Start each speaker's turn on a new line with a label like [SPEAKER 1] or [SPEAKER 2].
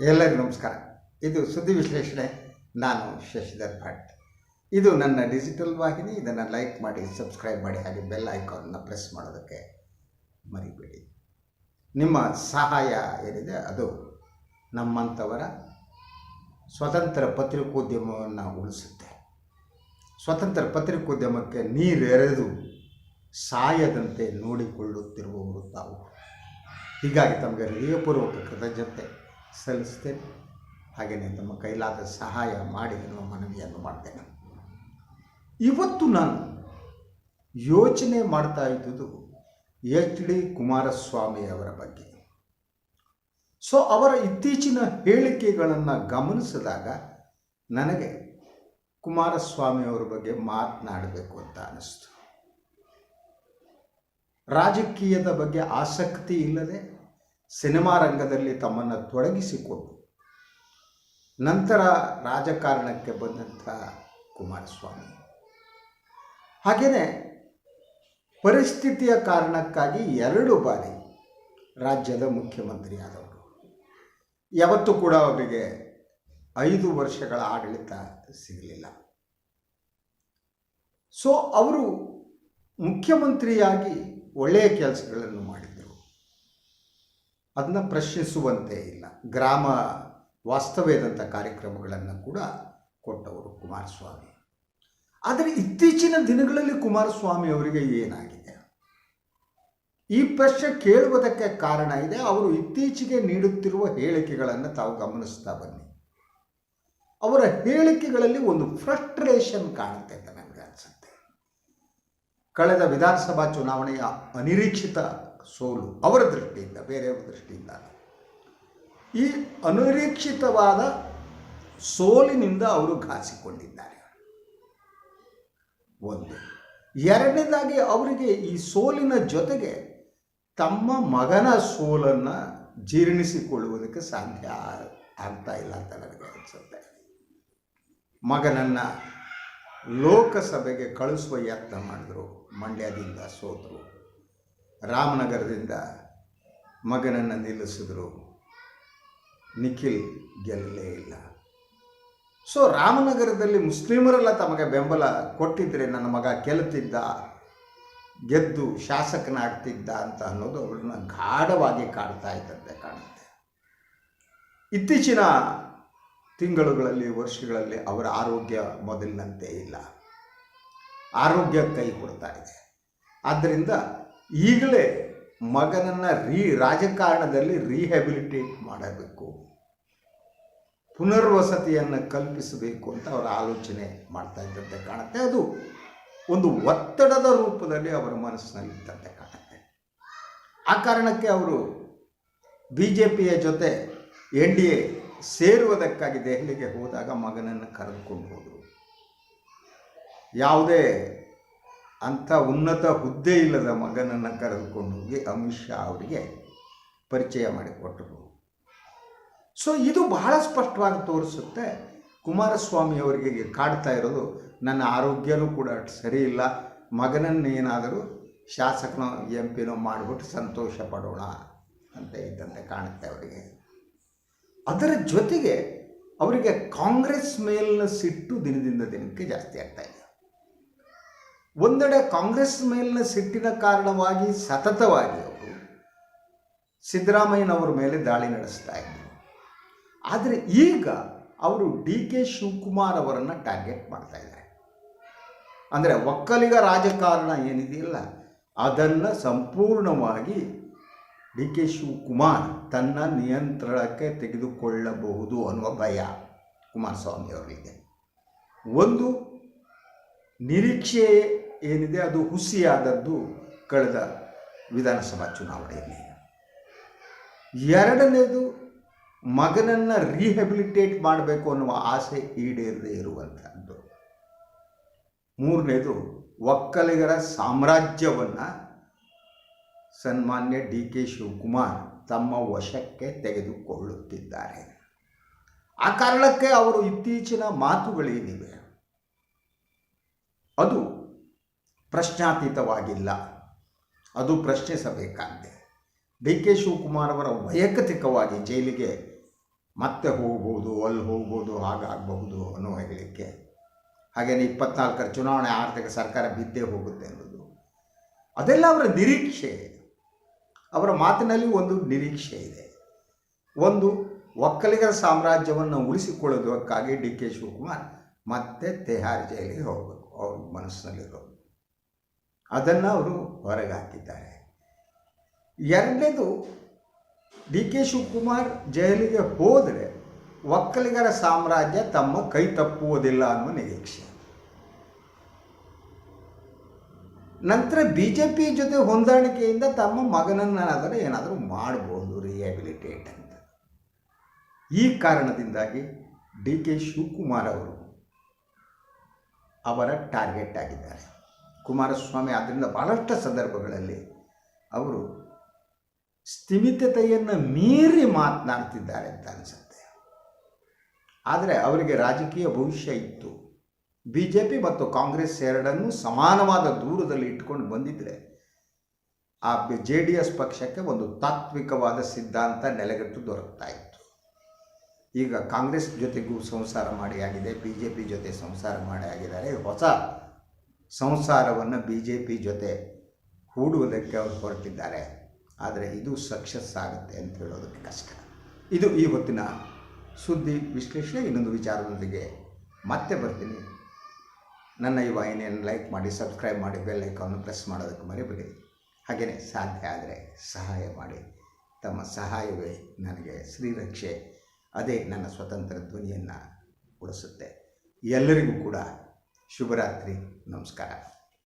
[SPEAKER 1] ಎಲ್ಲರಿಗೂ ನಮಸ್ಕಾರ. ಇದು ಸುದ್ದಿ ವಿಶ್ಲೇಷಣೆ. ನಾನು ಶಶಿಧರ್ ಭಟ್. ಇದು ನನ್ನ ಡಿಜಿಟಲ್ ವಾಹಿನಿ. ಇದನ್ನು ಲೈಕ್ ಮಾಡಿ, ಸಬ್ಸ್ಕ್ರೈಬ್ ಮಾಡಿ, ಹಾಗೆ ಬೆಲ್ ಐಕಾನನ್ನು ಪ್ರೆಸ್ ಮಾಡೋದಕ್ಕೆ ಮರಿಬೇಡಿ. ನಿಮ್ಮ ಸಹಾಯ ಏನಿದೆ ಅದು ನಮ್ಮಂಥವರ ಸ್ವತಂತ್ರ ಪತ್ರಿಕೋದ್ಯಮವನ್ನು ಉಳಿಸುತ್ತೆ. ಸ್ವತಂತ್ರ ಪತ್ರಿಕೋದ್ಯಮಕ್ಕೆ ನೀರೆರೆದು ಸಾಯದಂತೆ ನೋಡಿಕೊಳ್ಳುತ್ತಿರುವವರು ತಾವು. ಹೀಗಾಗಿ ತಮಗೆ ಹೃದಯಪೂರ್ವಕ ಕೃತಜ್ಞತೆ. ಸಲ್ಲಿಸ್ತೇನೆ ಹಾಗೆಯೇ ತಮ್ಮ ಕೈಲಾದ ಸಹಾಯ ಮಾಡಿ ಎನ್ನುವ ಮನವಿಯನ್ನು ಮಾಡ್ತೇನೆ. ಇವತ್ತು ನಾನು ಯೋಚನೆ ಮಾಡ್ತಾ ಇದ್ದುದು ಎಚ್ ಡಿ ಕುಮಾರಸ್ವಾಮಿ ಅವರ ಬಗ್ಗೆ. ಸೊ ಅವರ ಇತ್ತೀಚಿನ ಹೇಳಿಕೆಗಳನ್ನು ಗಮನಿಸಿದಾಗ ನನಗೆ ಕುಮಾರಸ್ವಾಮಿ ಅವರ ಬಗ್ಗೆ ಮಾತನಾಡಬೇಕು ಅಂತ ಅನ್ನಿಸ್ತು ರಾಜಕೀಯದ ಬಗ್ಗೆ ಆಸಕ್ತಿ ಇಲ್ಲದೆ ಸಿನಿಮಾ ರಂಗದಲ್ಲಿ ತಮ್ಮನ್ನು ತೊಡಗಿಸಿಕೊಂಡು ನಂತರ ರಾಜಕಾರಣಕ್ಕೆ ಬಂದಂಥ ಕುಮಾರಸ್ವಾಮಿ. ಹಾಗೆಯೇ ಪರಿಸ್ಥಿತಿಯ ಕಾರಣಕ್ಕಾಗಿ ಎರಡು ಬಾರಿ ರಾಜ್ಯದ ಮುಖ್ಯಮಂತ್ರಿಯಾದವರು. ಯಾವತ್ತು ಕೂಡ ಅವರಿಗೆ ಐದು ವರ್ಷಗಳ ಆಡಳಿತ ಸಿಗಲಿಲ್ಲ. ಸೊ ಅವರು ಮುಖ್ಯಮಂತ್ರಿಯಾಗಿ ಒಳ್ಳೆಯ ಕೆಲಸಗಳನ್ನು ಮಾಡಿದರು ಅದನ್ನು ಪ್ರಶ್ನಿಸುವಂತೆ ಇಲ್ಲ. ಗ್ರಾಮ ವಾಸ್ತವ್ಯದಂಥ ಕಾರ್ಯಕ್ರಮಗಳನ್ನು ಕೂಡ ಕೊಟ್ಟವರು ಕುಮಾರಸ್ವಾಮಿ. ಆದರೆ ಇತ್ತೀಚಿನ ದಿನಗಳಲ್ಲಿ ಕುಮಾರಸ್ವಾಮಿ ಅವರಿಗೆ ಏನಾಗಿದೆ? ಈ ಪ್ರಶ್ನೆ ಕೇಳುವುದಕ್ಕೆ ಕಾರಣ ಇದೆ. ಅವರು ಇತ್ತೀಚೆಗೆ ನೀಡುತ್ತಿರುವ ಹೇಳಿಕೆಗಳನ್ನು ತಾವು ಗಮನಿಸ್ತಾ ಬನ್ನಿ. ಅವರ ಹೇಳಿಕೆಗಳಲ್ಲಿ ಒಂದು ಫ್ರಸ್ಟ್ರೇಷನ್ ಕಾಣುತ್ತೆ ಅಂತ ನನಗೆ ಅನಿಸುತ್ತೆ. ಕಳೆದ ವಿಧಾನಸಭಾ ಚುನಾವಣೆಯ ಅನಿರೀಕ್ಷಿತ ಸೋಲು ಅವರ ದೃಷ್ಟಿಯಿಂದ ಬೇರೆಯವರ ದೃಷ್ಟಿಯಿಂದ ಈ ಅನಿರೀಕ್ಷಿತವಾದ ಸೋಲಿನಿಂದ ಅವರು ಘಾಸಿಕೊಂಡಿದ್ದಾರೆ. ಒಂದು. ಎರಡನೇದಾಗಿ ಅವರಿಗೆ ಈ ಸೋಲಿನ ಜೊತೆಗೆ ತಮ್ಮ ಮಗನ ಸೋಲನ್ನು ಜೀರ್ಣಿಸಿಕೊಳ್ಳುವುದಕ್ಕೆ ಸಾಧ್ಯ ಆಗ್ತಾ ಇಲ್ಲ ಅಂತ ನನಗೆ ಅನಿಸುತ್ತೆ. ಮಗನನ್ನು ಲೋಕಸಭೆಗೆ ಕಳಿಸುವ ಯತ್ನ ಮಾಡಿದ್ರು, ಮಂಡ್ಯದಿಂದ ಸೋತರು. ರಾಮನಗರದಿಂದ ಮಗನನ್ನು ನಿಲ್ಲಿಸಿದ್ರು. ನಿಖಿಲ್ ಗೆಲ್ಲಲೇ ಇಲ್ಲ. ಸೊ ರಾಮನಗರದಲ್ಲಿ ಮುಸ್ಲಿಮರೆಲ್ಲ ತಮಗೆ ಬೆಂಬಲ ಕೊಟ್ಟಿದ್ದರೆ ನನ್ನ ಮಗ ಗೆಲ್ತಿದ್ದ ಗೆದ್ದು ಶಾಸಕನಾಗ್ತಿದ್ದ ಅಂತ ಅನ್ನೋದು ಅವ್ರನ್ನ ಗಾಢವಾಗಿ ಕಾಡ್ತಾ ಇದ್ದಂತೆ ಕಾಣುತ್ತೆ. ಇತ್ತೀಚಿನ ತಿಂಗಳುಗಳಲ್ಲಿ, ವರ್ಷಗಳಲ್ಲಿ ಅವರ ಆರೋಗ್ಯ ಮೊದಲಿನಂತೆ ಇಲ್ಲ. ಆರೋಗ್ಯ ಕೈ ಕೊಡ್ತಾ ಇದೆ. ಆದ್ದರಿಂದ ಈಗಲೇ ಮಗನನ್ನು ರೀ, ರಾಜಕಾರಣದಲ್ಲಿ ರೀಹ್ಯಾಬಿಲಿಟೇಟ್ ಮಾಡಬೇಕು. ಪುನರ್ವಸತಿಯನ್ನು ಕಲ್ಪಿಸಬೇಕು ಅಂತ ಅವರ ಆಲೋಚನೆ ಮಾಡ್ತಾ ಇದ್ದಂತೆ ಕಾಣುತ್ತೆ. ಅದು ಒಂದು ಒತ್ತಡದ ರೂಪದಲ್ಲಿ ಅವರ ಮನಸ್ಸಿನಲ್ಲಿ ಇದ್ದಂತೆ ಕಾಣುತ್ತೆ. ಆ ಕಾರಣಕ್ಕೆ ಅವರು ಬಿ ಜೆ ಪಿಯ ಜೊತೆ ಎನ್ ಡಿ ಎ ಸೇರುವುದಕ್ಕಾಗಿ ದೆಹಲಿಗೆ ಹೋದಾಗ ಮಗನನ್ನು ಕರೆದುಕೊಂಡು ಹೋದರು. ಯಾವುದೇ ಅಂಥ ಉನ್ನತ ಹುದ್ದೆ ಇಲ್ಲದ ಮಗನನ್ನು ಕರೆದುಕೊಂಡು ಹೋಗಿ ಅಮಿತ್ ಶಾ ಅವರಿಗೆ ಪರಿಚಯ ಮಾಡಿಕೊಟ್ಟರು ಸೊ ಇದು ಬಹಳ ಸ್ಪಷ್ಟವಾಗಿ ತೋರಿಸುತ್ತೆ. ಕುಮಾರಸ್ವಾಮಿ ಅವರಿಗೆ ಕಾಡ್ತಾ ಇರೋದು, ನನ್ನ ಆರೋಗ್ಯನೂ ಕೂಡ ಸರಿ ಇಲ್ಲ ಮಗನನ್ನೇನಾದರೂ ಶಾಸಕನೋ, ಎಂ ಪಿನೋ ಮಾಡಿಬಿಟ್ಟು ಸಂತೋಷ ಪಡೋಣ ಅಂತ ಇದ್ದಂತೆ ಕಾಣುತ್ತೆ ಅವರಿಗೆ. ಅದರ ಜೊತೆಗೆ ಅವರಿಗೆ ಕಾಂಗ್ರೆಸ್ ಮೇಲಿನ ಸಿಟ್ಟು ದಿನದಿಂದ ದಿನಕ್ಕೆ ಜಾಸ್ತಿ ಆಗ್ತಾ ಇದೆ. ಒಂದೆಡೆ ಕಾಂಗ್ರೆಸ್ ಮೇಲಿನ ಸಿಟ್ಟಿನ ಕಾರಣವಾಗಿ ಸತತವಾಗಿ ಅವರು ಸಿದ್ದರಾಮಯ್ಯನವರ ಮೇಲೆ ದಾಳಿ ನಡೆಸ್ತಾ ಇದ್ದರು ಆದರೆ ಈಗ ಅವರು ಡಿ ಕೆ ಶಿವಕುಮಾರ್ ಅವರನ್ನು ಟಾರ್ಗೆಟ್ ಮಾಡ್ತಾ ಇದ್ದಾರೆ. ಅಂದರೆ ಒಕ್ಕಲಿಗ ರಾಜಕಾರಣ ಏನಿದೆಯಲ್ಲ, ಅದನ್ನು ಸಂಪೂರ್ಣವಾಗಿ ಡಿ ಕೆ ಶಿವಕುಮಾರ್ ತನ್ನ ನಿಯಂತ್ರಣಕ್ಕೆ ತೆಗೆದುಕೊಳ್ಳಬಹುದು ಅನ್ನುವ ಭಯ ಕುಮಾರಸ್ವಾಮಿ ಅವರಿಗೆ. ಒಂದು ನಿರೀಕ್ಷೆ ಏನಿದೆ ಅದು ಹುಸಿಯಾದದ್ದು ಕಳೆದ ವಿಧಾನಸಭಾ ಚುನಾವಣೆಯಲ್ಲಿ. ಎರಡನೇದು ಮಗನನ್ನು ರೀಹ್ಯಾಬಿಲಿಟೇಟ್ ಮಾಡಬೇಕು ಅನ್ನುವ ಆಸೆ ಈಡೇರದೇ ಇರುವಂಥದ್ದು ಮೂರನೇದು ಒಕ್ಕಲಿಗರ ಸಾಮ್ರಾಜ್ಯವನ್ನು ಸನ್ಮಾನ್ಯ ಡಿ ಕೆ ಶಿವಕುಮಾರ್ ತಮ್ಮ ವಶಕ್ಕೆ ತೆಗೆದುಕೊಳ್ಳುತ್ತಿದ್ದಾರೆ. ಆ ಕಾರಣಕ್ಕೆ ಅವರು ಇತ್ತೀಚಿನ ಮಾತುಗಳೇನಿವೆ? ಅದು ಪ್ರಶ್ನಾತೀತವಾಗಿಲ್ಲ. ಅದು ಪ್ರಶ್ನಿಸಬೇಕಾಗಿದೆ. ಡಿ ಕೆ ಶಿವಕುಮಾರ್ ಅವರ ವೈಯಕ್ತಿಕವಾಗಿ ಜೈಲಿಗೆ ಮತ್ತೆ ಹೋಗ್ಬೋದು, ಅಲ್ಲಿ ಹೋಗ್ಬೋದು, ಹಾಗಾಗಬಹುದು ಅನ್ನೋ ಹೇಳಲಿಕ್ಕೆ ಹಾಗೆಯೇ ಇಪ್ಪತ್ನಾಲ್ಕರ ಚುನಾವಣೆ ಆರ್ಥಿಕ ಸರ್ಕಾರ ಬಿದ್ದೇ ಹೋಗುತ್ತೆ ಅನ್ನೋದು. ಅದೆಲ್ಲ ಅವರ ನಿರೀಕ್ಷೆ. ಅವರ ಮಾತಿನಲ್ಲಿ ಒಂದು ನಿರೀಕ್ಷೆ ಇದೆ. ಒಂದು ಒಕ್ಕಲಿಗರ ಸಾಮ್ರಾಜ್ಯವನ್ನು ಉಳಿಸಿಕೊಳ್ಳೋದಕ್ಕಾಗಿ ಡಿ ಕೆ ಶಿವಕುಮಾರ್ ಮತ್ತೆ ತೆಹಾರ್ ಜೈಲಿಗೆ ಹೋಗಬೇಕು. ಅವ್ರ ಮನಸ್ಸಿನಲ್ಲಿರೋದು. ಅದನ್ನು ಅವರು ಹೊರಗೆ ಹಾಕಿದ್ದಾರೆ. ಎರಡನೇದು ಡಿ ಕೆ ಶಿವಕುಮಾರ್ ಜೈಲಿಗೆ ಹೋದರೆ ಒಕ್ಕಲಿಗರ ಸಾಮ್ರಾಜ್ಯ ತಮ್ಮ ಕೈ ತಪ್ಪುವುದಿಲ್ಲ ಅನ್ನುವ ನಿರೀಕ್ಷೆ. ನಂತರ ಬಿ ಜೆ ಪಿ ಜೊತೆ ಹೊಂದಾಣಿಕೆಯಿಂದ ತಮ್ಮ ಮಗನನ್ನಾದರೂ ಏನಾದರೂ ಮಾಡಬಹುದು ರಿಹ್ಯಾಬಿಲಿಟೇಟ್ ಅಂತ. ಈ ಕಾರಣದಿಂದಾಗಿ ಡಿ ಕೆ ಶಿವಕುಮಾರ್ ಅವರು ಅವರ ಟಾರ್ಗೆಟ್ ಆಗಿದ್ದಾರೆ. ಕುಮಾರಸ್ವಾಮಿ ಆದ್ದರಿಂದ ಬಹಳಷ್ಟು ಸಂದರ್ಭಗಳಲ್ಲಿ ಅವರು ಸ್ಥಿಮಿತತೆಯನ್ನು ಮೀರಿ ಮಾತನಾಡ್ತಿದ್ದಾರೆ ಅಂತ ಅನಿಸುತ್ತೆ. ಆದರೆ ಅವರಿಗೆ ರಾಜಕೀಯ ಭವಿಷ್ಯ ಇತ್ತು. ಬಿ ಜೆ ಪಿ ಮತ್ತು ಕಾಂಗ್ರೆಸ್ ಎರಡನ್ನೂ ಸಮಾನವಾದ ದೂರದಲ್ಲಿ ಇಟ್ಕೊಂಡು ಬಂದಿದ್ದರೆ ಆ ಜೆ ಡಿ ಎಸ್ ಪಕ್ಷಕ್ಕೆ ಒಂದು ತಾತ್ವಿಕವಾದ ಸಿದ್ಧಾಂತ ನೆಲೆಗಟ್ಟು ದೊರಕ್ತಾ ಇತ್ತು. ಈಗ ಕಾಂಗ್ರೆಸ್ ಜೊತೆಗೂ ಸಂಸಾರ ಮಾಡಿ ಆಗಿದೆ ಬಿ ಜೆ ಪಿ ಜೊತೆ ಸಂಸಾರ ಮಾಡಿ ಆಗಿದ್ದಾರೆ, ಹೊಸ ಸಂಸಾರವನ್ನು ಬಿ ಜೆ ಪಿ ಜೊತೆ ಹೂಡುವುದಕ್ಕೆ ಅವರು ಹೊರಟಿದ್ದಾರೆ. ಆದರೆ ಇದು ಸಕ್ಸಸ್ ಆಗುತ್ತೆ ಅಂತ ಹೇಳೋದಕ್ಕೆ ಕಷ್ಟ. ಇದು ಈ ಹೊತ್ತಿನ ಸುದ್ದಿ ವಿಶ್ಲೇಷಣೆ. ಇನ್ನೊಂದು ವಿಚಾರದೊಂದಿಗೆ ಮತ್ತೆ ಬರ್ತೀನಿ. ನನ್ನ ಈ ವಾಹಿನಿಯನ್ನು ಲೈಕ್ ಮಾಡಿ, ಸಬ್ಸ್ಕ್ರೈಬ್ ಮಾಡಿ, ಬೆಲ್ ಐಕಾನ್ನು ಪ್ರೆಸ್ ಮಾಡೋದಕ್ಕೆ ಮರಿಬೇಡಿ. ಹಾಗೆಯೇ ಸಾಧ್ಯ ಆದರೆ ಸಹಾಯ ಮಾಡಿ. ತಮ್ಮ ಸಹಾಯವೇ ನನಗೆ ಶ್ರೀರಕ್ಷೆ. ಅದೇ ನನ್ನ ಸ್ವತಂತ್ರ ಧ್ವನಿಯನ್ನು ಉಳಿಸುತ್ತೆ. ಎಲ್ಲರಿಗೂ ಕೂಡ ಶುಭರಾತ್ರಿ ನಮಸ್ಕಾರ.